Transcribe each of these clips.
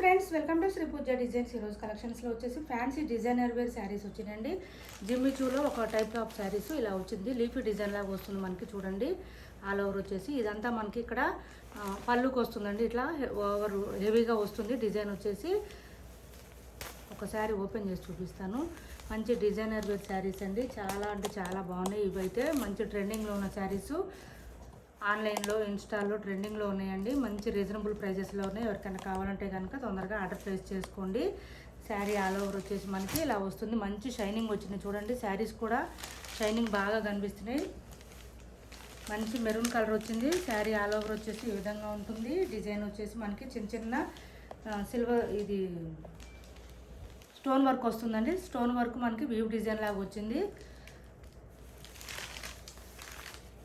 Friends welcome to Sri Pooja designs. ఈరోజు కలెక్షన్స్లో వచ్చేసి ఫ్యాన్సీ డిజైనర్ వేర్ శారీస్ వచ్చినాయండి. జిమ్మిచూలో ఒక టైప్ ఆఫ్ శారీస్ ఇలా వచ్చింది. లీఫీ డిజైన్ లాగా వస్తుంది మనకి చూడండి. ఆల్ ఓవర్ వచ్చేసి ఇదంతా మనకి ఇక్కడ పళ్ళుకి వస్తుందండి. ఇట్లా ఓవర్ హెవీగా వస్తుంది. డిజైన్ వచ్చేసి ఒక శారీ ఓపెన్ చేసి చూపిస్తాను. మంచి డిజైనర్ వేర్ శారీస్ అండి. చాలా అంటే చాలా బాగున్నాయి ఇవైతే. మంచి ట్రెండింగ్లో ఉన్న శారీస్ ఆన్లైన్లో ఇన్స్టాల్లో ట్రెండింగ్లో ఉన్నాయండి. మంచి రీజనబుల్ ప్రైజెస్లో ఉన్నాయి. ఎవరికైనా కావాలంటే కనుక తొందరగా ఆర్డర్ ప్లేస్ చేసుకోండి. శారీ ఆల్ ఓవర్ వచ్చేసి మనకి ఇలా వస్తుంది. మంచి షైనింగ్ వచ్చింది. చూడండి శారీస్ కూడా షైనింగ్ బాగా కనిపిస్తున్నాయి. మంచి మెరూన్ కలర్ వచ్చింది. శారీ ఆల్ ఓవర్ వచ్చేసి ఈ విధంగా ఉంటుంది. డిజైన్ వచ్చేసి మనకి చిన్న చిన్న సిల్వర్ ఇది స్టోన్ వర్క్ వస్తుందండి. స్టోన్ వర్క్ మనకి వీవ్ డిజైన్ లాగా వచ్చింది.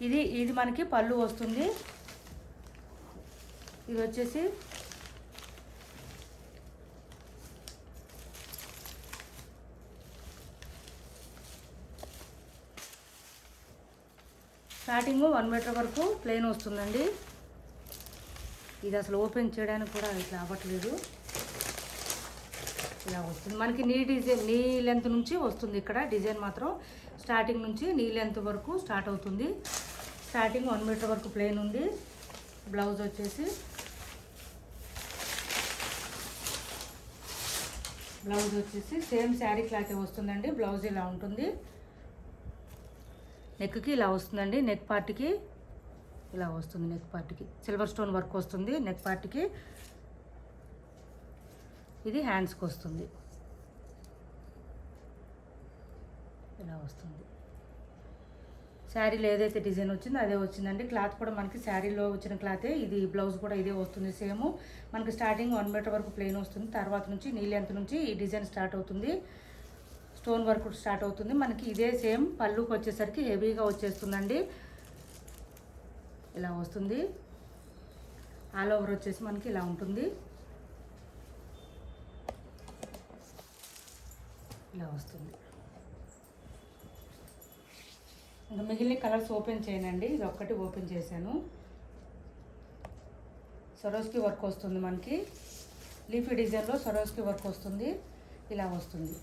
ఇది ఇది మనకి పళ్ళు వస్తుంది. ఇది వచ్చేసి స్టార్టింగ్ వన్ మీటర్ వరకు ప్లెయిన్ వస్తుందండి. ఇది అసలు ఓపెన్ చేయడానికి కూడా ఇట్లా అవ్వట్లేదు. ఇలా వస్తుంది. మనకి నీ డిజైన్ నీ లెంత్ నుంచి వస్తుంది ఇక్కడ డిజైన్ మాత్రం. స్టార్టింగ్ నుంచి నీ లెంత్ వరకు స్టార్ట్ అవుతుంది. స్టార్టింగ్ వన్ మీటర్ వరకు ప్లెయిన్ ఉంది బ్లౌజ్ వచ్చేసి బ్లౌజ్ వచ్చేసి సేమ్ శారీ క్లాత్ వస్తుందండి. బ్లౌజ్ ఇలా ఉంటుంది. నెక్కి ఇలా వస్తుందండి. నెక్ పార్ట్కి ఇలా వస్తుంది. నెక్ పార్ట్కి సిల్వర్ స్టోన్ వర్క్ వస్తుంది. నెక్ పార్ట్కి ఇది హ్యాండ్స్కి వస్తుంది. ఇలా వస్తుంది. శారీలో ఏదైతే డిజైన్ వచ్చిందో అదే వచ్చిందండి. క్లాత్ కూడా మనకి శారీలో వచ్చిన క్లాతే ఇది బ్లౌజ్ కూడా ఇదే వస్తుంది సేమ్. మనకి స్టార్టింగ్ వన్ మీటర్ వరకు ప్లెయిన్ వస్తుంది. తర్వాత నుంచి నీ నుంచి ఈ డిజైన్ స్టార్ట్ అవుతుంది. స్టోన్ వర్క్ స్టార్ట్ అవుతుంది. మనకి ఇదే సేమ్. పళ్ళుకి వచ్చేసరికి హెవీగా వచ్చేస్తుందండి. ఇలా వస్తుంది. ఆల్ ఓవర్ వచ్చేసి మనకి ఇలా ఉంటుంది. ఇలా వస్తుంది. ఇంకా మిగిలిన కలర్స్ ఓపెన్ చేయనండి. ఇది ఒక్కటి ఓపెన్ చేశాను. సరోస్కి వర్క్ వస్తుంది మనకి. లీఫీ డిజైన్లో సరోస్కి వర్క్ వస్తుంది. ఇలా వస్తుంది.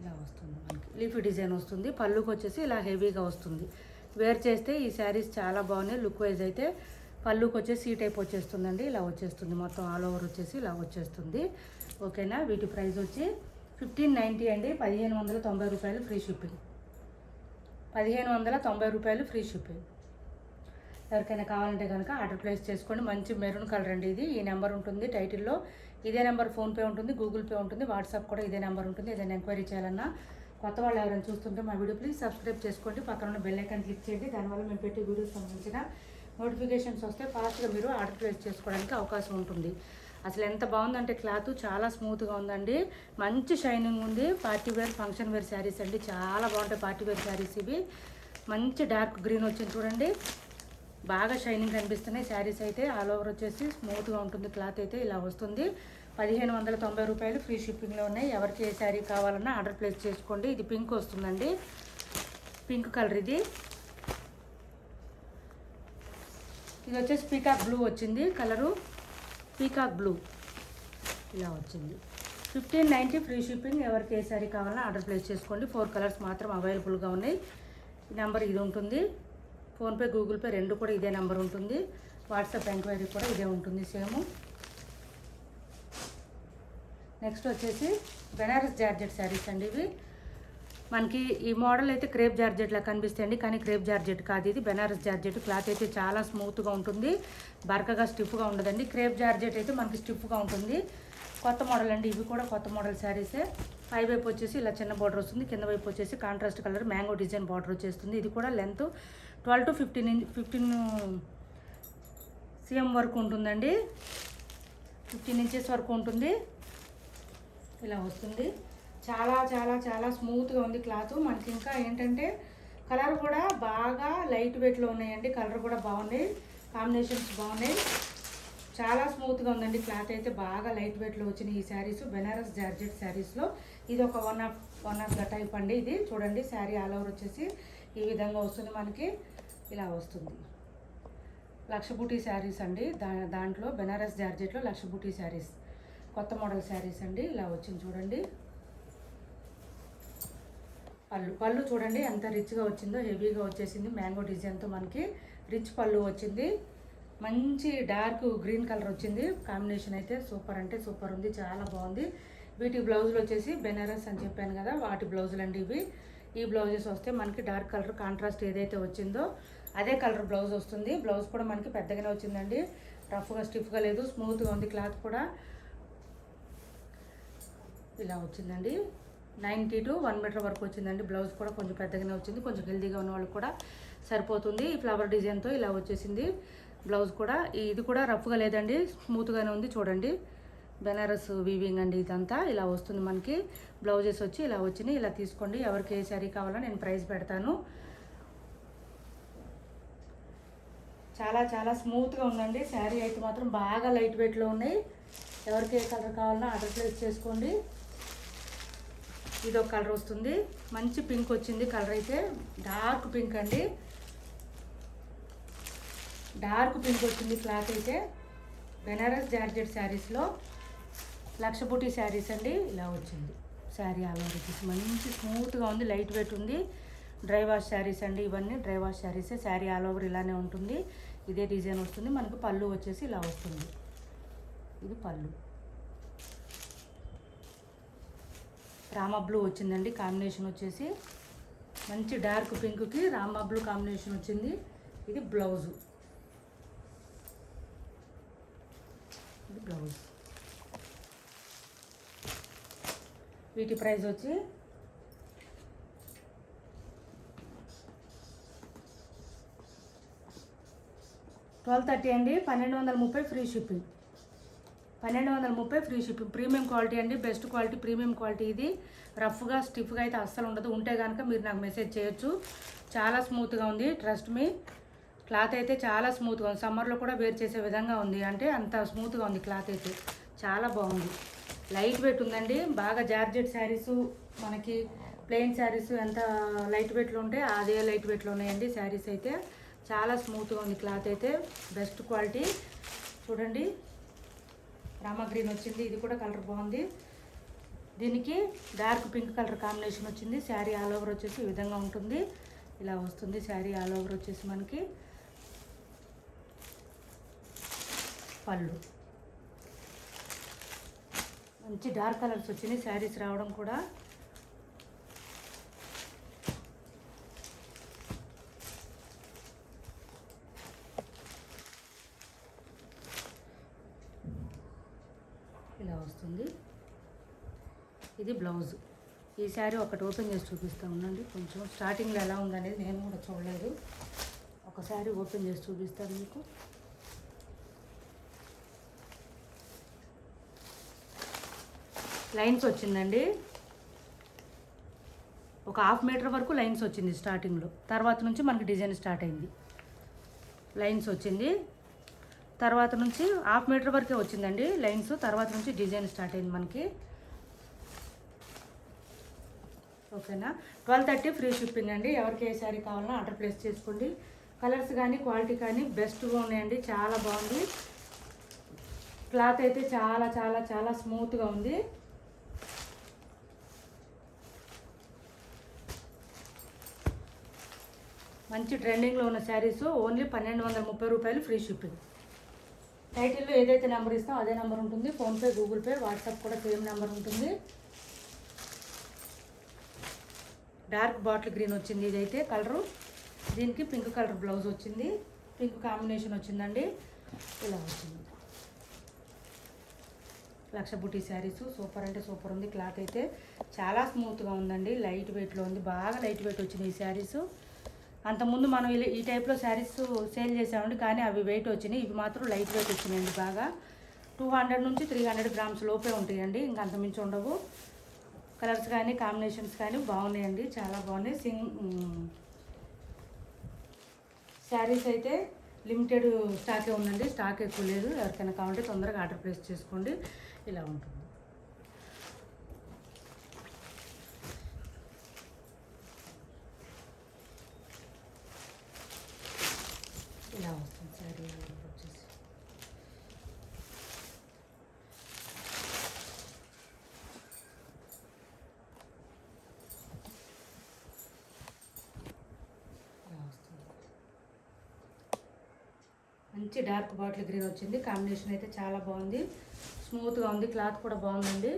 ఇలా వస్తుంది మనకి. లీఫీ డిజైన్ వస్తుంది. పళ్ళుకి వచ్చేసి ఇలా హెవీగా వస్తుంది. వేర్ చేస్తే ఈ శారీస్ చాలా బాగున్నాయి. లుక్ వైజ్ అయితే పళ్ళుకి వచ్చేసి ఈ టైప్ వచ్చేస్తుందండి. ఇలా వచ్చేస్తుంది. మొత్తం ఆల్ ఓవర్ వచ్చేసి ఇలా వచ్చేస్తుంది. ఓకేనా? వీటి ప్రైస్ వచ్చి ఫిఫ్టీన్ నైంటీ అండి. పదిహేను వందల తొంభై రూపాయలు ఫ్రీ షిప్పింగ్. పదిహేను వందల తొంభై రూపాయలు ఫ్రీ షిప్పింగ్. ఎవరికైనా కావాలంటే కనుక ఆర్డర్ ప్లేస్ చేసుకోండి. మంచి మెరూన్ కలర్ అండి ఇది. ఈ నెంబర్ ఉంటుంది టైటిల్లో. ఇదే నెంబర్ ఫోన్పే ఉంటుంది గూగుల్ పే ఉంటుంది వాట్సాప్ కూడా ఇదే నెంబర్ ఉంటుంది. ఏదైనా ఎంక్వైరీ చేయాలన్నా కొత్త వాళ్ళు ఎవరైనా చూస్తుంటే మా వీడియో ప్లీజ్ సబ్స్క్రైబ్ చేసుకోండి. పక్కన ఉన్న బెల్ ఐకాన్ క్లిక్ చేయండి. దానివల్ల మేము పెట్టే వీడియోస్ సంబంధించిన నోటిఫికేషన్స్ వస్తే ఫాస్ట్గా మీరు ఆర్డర్ ప్లేస్ చేసుకోవడానికి అవకాశం ఉంటుంది. అసలు ఎంత బాగుందంటే క్లాత్ చాలా స్మూత్గా ఉందండి. మంచి షైనింగ్ ఉంది. Party wear function wear sarees అండి. చాలా బాగుంటాయి పార్టీ వేర్ శారీస్ ఇవి. మంచి డార్క్ గ్రీన్ వచ్చింది చూడండి. బాగా షైనింగ్ కనిపిస్తున్నాయి శారీస్ అయితే. ఆల్ ఓవర్ వచ్చేసి స్మూత్గా ఉంటుంది క్లాత్ అయితే. ఇలా వస్తుంది. పదిహేను వందల తొంభై రూపాయలు ఫ్రీ షిప్పింగ్లో ఉన్నాయి. ఎవరికి ఏ శారీ కావాలన్నా ఆర్డర్ ప్లేస్ చేసుకోండి. ఇది పింక్ వస్తుందండి. పింక్ కలర్ ఇది. ఇది వచ్చేసి పీకాక్ బ్లూ వచ్చింది కలరు. Peacock blue. ఇలా వచ్చింది. ఫిఫ్టీన్ నైంటీ ఫ్రీ షిప్పింగ్ ఎవరికి ఏ శారీ కావాలన్నా ఆర్డర్ ప్లేస్ చేసుకోండి. ఫోర్ కలర్స్ మాత్రం అవైలబుల్గా ఉన్నాయి. నెంబర్ ఇది ఉంటుంది. ఫోన్పే గూగుల్ పే రెండు కూడా ఇదే నెంబర్ ఉంటుంది. వాట్సాప్ ఎంక్వైరీ కూడా ఇదే ఉంటుంది సేమ్. నెక్స్ట్ వచ్చేసి బెనారస్ జార్జెట్ శారీస్ అండి ఇవి. మనకి ఈ మోడల్ అయితే క్రేప్ జార్జెట్లా కనిపిస్తాయండి. కానీ క్రేప్ జార్జెట్ కాదు ఇది. బెనారస్ జార్జెట్. క్లాత్ అయితే చాలా స్మూత్గా ఉంటుంది. బరకగా స్టిఫ్గా ఉండదండి. క్రేప్ జార్జెట్ అయితే మనకి స్టిఫ్గా ఉంటుంది. కొత్త మోడల్ అండి. ఇవి కూడా కొత్త మోడల్ శారీసే పై వైపు వచ్చేసి ఇలా చిన్న బార్డర్ వస్తుంది. కింద వైపు వచ్చేసి contrast colour mango design border వచ్చేస్తుంది. ఇది కూడా length twelve to fifteen inch fifteen cm వరకు ఉంటుందండి. ఫిఫ్టీన్ ఇంచెస్ వరకు ఉంటుంది. ఇలా వస్తుంది. చాలా చాలా చాలా స్మూత్గా ఉంది క్లాత్. మనకి ఇంకా ఏంటంటే కలర్ కూడా బాగా లైట్ వెయిట్లో ఉన్నాయండి. కలర్ కూడా బాగున్నాయి కాంబినేషన్స్ బాగున్నాయి. చాలా స్మూత్గా ఉందండి క్లాత్ అయితే. బాగా లైట్ వెయిట్లో వచ్చినాయి ఈ శారీస్ బెనారస్ జార్జెట్ శారీస్లో ఇది ఒక one of one of the type అండి ఇది. చూడండి శారీ ఆల్ ఓవర్ వచ్చేసి ఈ విధంగా వస్తుంది మనకి. ఇలా వస్తుంది. లక్ష బూటీ శారీస్ అండి. దా దాంట్లో బెనారస్ జార్జెట్లో లక్ష బూటీ శారీస్ కొత్త మోడల్ శారీస్ అండి. ఇలా వచ్చింది చూడండి. పళ్ళు. పళ్ళు చూడండి ఎంత రిచ్గా వచ్చిందో హెవీగా వచ్చేసింది. మ్యాంగో డిజైన్తో మనకి రిచ్ పళ్ళు వచ్చింది. మంచి డార్క్ గ్రీన్ కలర్ వచ్చింది. కాంబినేషన్ అయితే సూపర్ అంటే సూపర్ ఉంది చాలా బాగుంది. వీటి బ్లౌజులు వచ్చేసి బెనారస్ అని చెప్పాను కదా వాటి బ్లౌజులు అండి ఇవి. ఈ బ్లౌజెస్ వస్తే మనకి డార్క్ కలర్ కాంట్రాస్ట్ ఏదైతే వచ్చిందో అదే కలర్ బ్లౌజ్ వస్తుంది. బ్లౌజ్ కూడా మనకి పెద్దగానే వచ్చిందండి. రఫ్గా స్టిఫ్గా లేదు స్మూత్గా ఉంది క్లాత్ కూడా. ఇలా వచ్చిందండి. నైంటీ టు వన్ మీటర్ వరకు వచ్చిందండి. బ్లౌజ్ కూడా కొంచెం పెద్దగానే వచ్చింది. కొంచెం హెల్దీగా ఉన్న వాళ్ళకి కూడా సరిపోతుంది. ఈ ఫ్లవర్ డిజైన్తో ఇలా వచ్చేసింది. బ్లౌజ్ కూడా ఇది కూడా రఫ్గా లేదండి. స్మూత్గానే ఉంది. చూడండి. బెనారస్ వీవింగ్ అండి ఇదంతా. ఇలా వస్తుంది మనకి. బ్లౌజెస్ వచ్చి ఇలా వచ్చినాయి. ఇలా తీసుకోండి. ఎవరికి ఏ శారీ కావాలో నేను ప్రైస్ పెడతాను. చాలా చాలా స్మూత్గా ఉందండి. శారీ అయితే మాత్రం బాగా లైట్ వెయిట్లో ఉన్నాయి. ఎవరికి ఏ కలర్ కావాలన్నా ఆర్డర్ ప్లేస్ చేసుకోండి. ఇది ఒక కలర్ వస్తుంది. మంచి పింక్ వచ్చింది కలర్ అయితే. డార్క్ పింక్ అండి. డార్క్ పింక్ వచ్చింది క్లాత్ అయితే. బెనారస్ జార్జెట్ శారీస్లో లక్ష బుటీ శారీస్ అండి. ఇలా వచ్చింది. శారీ ఆల్ వచ్చేసి మంచి స్మూత్గా ఉంది లైట్ వెయిట్ ఉంది. డ్రై వాష్ శారీస్ అండి ఇవన్నీ. డ్రై వాష్ శారీసే. శారీ ఆల్ ఓవర్ ఇలానే ఉంటుంది. ఇదే డిజైన్ వస్తుంది. మనకు పళ్ళు వచ్చేసి ఇలా వస్తుంది. ఇది పళ్ళు. రామా బ్లూ వచ్చిందండి కాంబినేషన్ వచ్చేసి మంచి డార్క్ పింక్కి రామా బ్లూ కాంబినేషన్ వచ్చింది. ఇది బ్లౌజు. ఇది బ్లౌజ్. వీటి ప్రైస్ వచ్చి ట్వెల్వ్ థర్టీ అండి పన్నెండు వందల ముప్పై ఫ్రీ షిప్పింగ్. పన్నెండు వందల ముప్పై ఫ్రీ షిప్పింగ్. ప్రీమియం క్వాలిటీ అండి బెస్ట్ క్వాలిటీ ప్రీమియం క్వాలిటీ ఇది. రఫ్గా స్టిఫ్గా అయితే అస్సలు ఉండదు. ఉంటే కనుక మీరు నాకు మెసేజ్ చేయొచ్చు. చాలా స్మూత్గా ఉంది ట్రస్ట్ మీ. క్లాత్ అయితే చాలా స్మూత్గా ఉంది. సమ్మర్లో కూడా వేర్ చేసే విధంగా ఉంది. అంటే అంత స్మూత్గా ఉంది క్లాత్ అయితే. చాలా బాగుంది. లైట్ వెయిట్ ఉందండి. బాగా జార్జెట్ శారీస్ మనకి ప్లెయిన్ శారీస్ ఎంత లైట్ వెయిట్లో ఉంటే అదే లైట్ వెయిట్లో ఉన్నాయండి శారీస్ అయితే. చాలా స్మూత్గా ఉంది క్లాత్ అయితే. Best quality. చూడండి. రామా గ్రీన్ వచ్చింది ఇది కూడా కలర్ బాగుంది. దీనికి డార్క్ పింక్ కలర్ కాంబినేషన్ వచ్చింది. శారీ ఆల్ ఓవర్ వచ్చేసి ఈ విధంగా ఉంటుంది. ఇలా వస్తుంది శారీ ఆల్ ఓవర్ వచ్చేసి మనకి. పళ్ళు. మంచి డార్క్ కలర్స్ వచ్చినాయి. శారీస్ రావడం కూడా ఇలా వస్తుంది ఇది బ్లౌజ్. ఈ శారీ ఒకటి ఓపెన్ చేసి చూపిస్తా ఉండండి కొంచెం స్టార్టింగ్లో ఎలా ఉందనేది నేను కూడా చూడలేదు. ఒక శారీ ఓపెన్ చేసి చూపిస్తాను మీకు. లైన్స్ వచ్చిందండి. ఒక హాఫ్ మీటర్ వరకు లైన్స్ వచ్చింది స్టార్టింగ్లో. తర్వాత నుంచి మనకి డిజైన్ స్టార్ట్ అయింది. లైన్స్ వచ్చింది. తర్వాత నుంచి హాఫ్ మీటర్ వరకే వచ్చిందండి లైన్స్. తర్వాత నుంచి డిజైన్ స్టార్ట్ అయింది మనకి. ఓకేనా? ట్వెల్వ్ థర్టీ ఫ్రీ షిప్పింగ్ అండి. ఎవరికి ఏ శారీ కావాలన్నా ఆర్డర్ ప్లేస్ చేసుకోండి. కలర్స్ కానీ క్వాలిటీ కానీ బెస్ట్గా ఉన్నాయండి. చాలా బాగుంది. క్లాత్ అయితే చాలా చాలా చాలా స్మూత్గా ఉంది. మంచి ట్రెండింగ్లో ఉన్న శారీస్ ఓన్లీ పన్నెండు వందల ముప్పై రూపాయలు ఫ్రీ షిప్పింగ్. టైటిల్లో ఏదైతే నెంబర్ ఇస్తామో అదే నెంబర్ ఉంటుంది. ఫోన్పే గూగుల్ పే వాట్సాప్ కూడా సేమ్ నెంబర్ ఉంటుంది. డార్క్ బాటిల్ గ్రీన్ వచ్చింది ఇదైతే కలరు. దీనికి పింక్ కలర్ బ్లౌజ్ వచ్చింది. పింక్ కాంబినేషన్ వచ్చిందండి. ఇలా వచ్చింది. లక్ష బుటీ శారీస్ సూపర్ అంటే సూపర్ ఉంది. క్లాత్ అయితే చాలా స్మూత్గా ఉందండి. లైట్ వెయిట్లో ఉంది. బాగా లైట్ వెయిట్ వచ్చింది ఈ శారీస్. అంతకుముందు మనం ఇలా ఈ టైప్లో శారీస్ సేల్ చేసామండి కానీ అవి వెయిట్ వచ్చినాయి. ఇవి మాత్రం లైట్ వెయిట్ వచ్చినాయండి బాగా. టూ హండ్రెడ్ నుంచి త్రీ హండ్రెడ్ గ్రామ్స్ లోపే ఉంటాయండి. ఇంకా అంతమించి ఉండవు. కలర్స్ కానీ కాంబినేషన్స్ కానీ బాగున్నాయండి. చాలా బాగున్నాయి. సింగ్ శారీస్ అయితే లిమిటెడ్ స్టాకే ఉందండి. స్టాక్ ఎక్కువ లేదు. ఎవరికైనా కావాలంటే తొందరగా ఆర్డర్ ప్లేస్ చేసుకోండి. ఇలా ఉంటుంది. ఇలా వస్తుంది శారీ మంచి డార్క్ బాటిల్ గ్రీన్ వచ్చింది. కాంబినేషన్ అయితే చాలా బాగుంది. స్మూత్గా ఉంది. క్లాత్ కూడా బాగుందండి.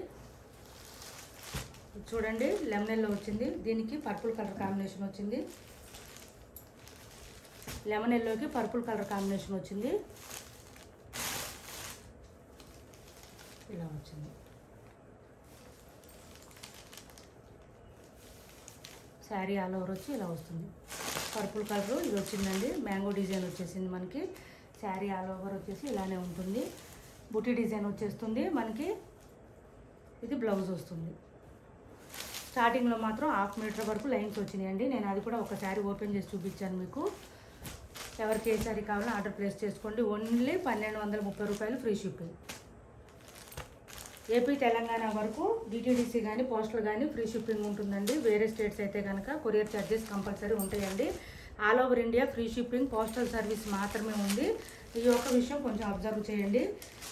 చూడండి లెమనెల్లో వచ్చింది. దీనికి పర్పుల్ కలర్ కాంబినేషన్ వచ్చింది. లెమన్ ఎల్లోకి పర్పుల్ కలర్ కాంబినేషన్ వచ్చింది. ఇలా వచ్చింది. శారీ ఆల్ ఓవర్ వచ్చి ఇలా వస్తుంది. పర్పుల్ కలర్ ఇది వచ్చిందండి. మ్యాంగో డిజైన్ వచ్చేసింది మనకి. శారీ ఆల్ ఓవర్ వచ్చేసి ఇలానే ఉంటుంది. బుట్టి డిజైన్ వచ్చేస్తుంది మనకి. ఇది బ్లౌజ్ వస్తుంది. స్టార్టింగ్లో మాత్రం హాఫ్ మీటర్ వరకు లైన్స్ వచ్చినాయండి. నేను అది కూడా ఒక శారీ ఓపెన్ చేసి చూపించాను మీకు. ఎవరికి ఏ శారీ కావాలో ఆర్డర్ ప్లేస్ చేసుకోండి. ఓన్లీ పన్నెండు వందల ముప్పై రూపాయలు ఫ్రీ షిప్పింగ్. ఏపీ తెలంగాణ వరకు డిటీడీసీ కానీ పోస్టల్ కానీ ఫ్రీ షిప్పింగ్ ఉంటుందండి. వేరే స్టేట్స్ అయితే కనుక కొరియర్ ఛార్జెస్ కంపల్సరీ ఉంటాయండి. All over India free shipping postal service మాత్రమే ఉంది. ఈ యొక్క విషయం కొంచెం అబ్జర్వ్ చేయండి.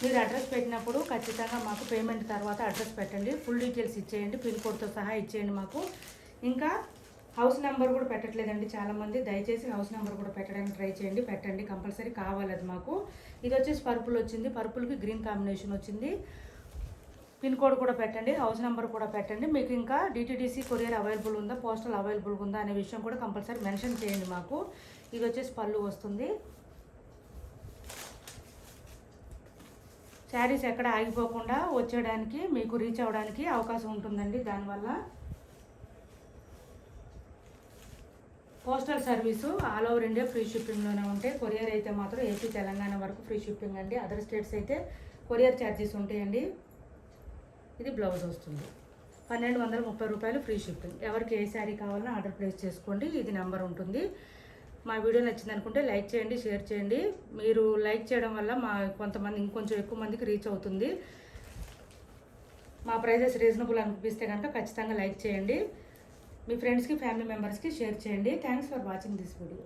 మీరు అడ్రస్ పెట్టినప్పుడు ఖచ్చితంగా మాకు పేమెంట్ తర్వాత అడ్రస్ పెట్టండి. ఫుల్ డీటెయిల్స్ ఇచ్చేయండి. పిన్ కోడ్తో సహా ఇచ్చేయండి మాకు. ఇంకా హౌస్ నెంబర్ కూడా పెట్టట్లేదండి చాలామంది. దయచేసి హౌస్ నెంబర్ కూడా పెట్టడానికి ట్రై చేయండి. పెట్టండి. కంపల్సరీ కావాలి అది మాకు. ఇది వచ్చేసి పర్పుల్ వచ్చింది. పర్పుల్కి గ్రీన్ కాంబినేషన్ వచ్చింది. పిన్ కోడ్ కూడా పెట్టండి హౌస్ నెంబర్ కూడా పెట్టండి. మీకు ఇంకా డిటీడీసీ కొరియర్ అవైలబుల్ ఉందా పోస్టల్ అవైలబుల్ ఉందా అనే విషయం కూడా కంపల్సరీ మెన్షన్ చేయండి మాకు. ఇది వచ్చేసి పళ్ళు వస్తుంది. శారీస్ ఎక్కడ ఆగిపోకుండా వచ్చేయడానికి మీకు రీచ్ అవ్వడానికి అవకాశం ఉంటుందండి. దానివల్ల postal service all over India free షిప్పింగ్లోనే ఉంటాయి కొరియర్ అయితే మాత్రం ఏపీ తెలంగాణ వరకు ఫ్రీ షిప్పింగ్ అండి. అదర్ స్టేట్స్ అయితే కొరియర్ ఛార్జెస్ ఉంటాయండి. ఇది బ్లౌజ్ వస్తుంది. పన్నెండు వందల ముప్పై రూపాయలు ఫ్రీ షిప్పింగ్. ఎవరికి ఏ శారీ కావాలన్నా ఆర్డర్ ప్లేస్ చేసుకోండి. ఇది నెంబర్ ఉంటుంది. మా వీడియో నచ్చింది అనుకుంటే లైక్ చేయండి షేర్ చేయండి. మీరు లైక్ చేయడం వల్ల మా కొంతమంది ఇంకొంచెం ఎక్కువ మందికి రీచ్ అవుతుంది. మా ప్రైజెస్ రీజనబుల్ అనిపిస్తే కనుక ఖచ్చితంగా లైక్ చేయండి. మీ ఫ్రెండ్స్కి ఫ్యామిలీ మెంబర్స్కి షేర్ చేయండి. Thanks for watching this video.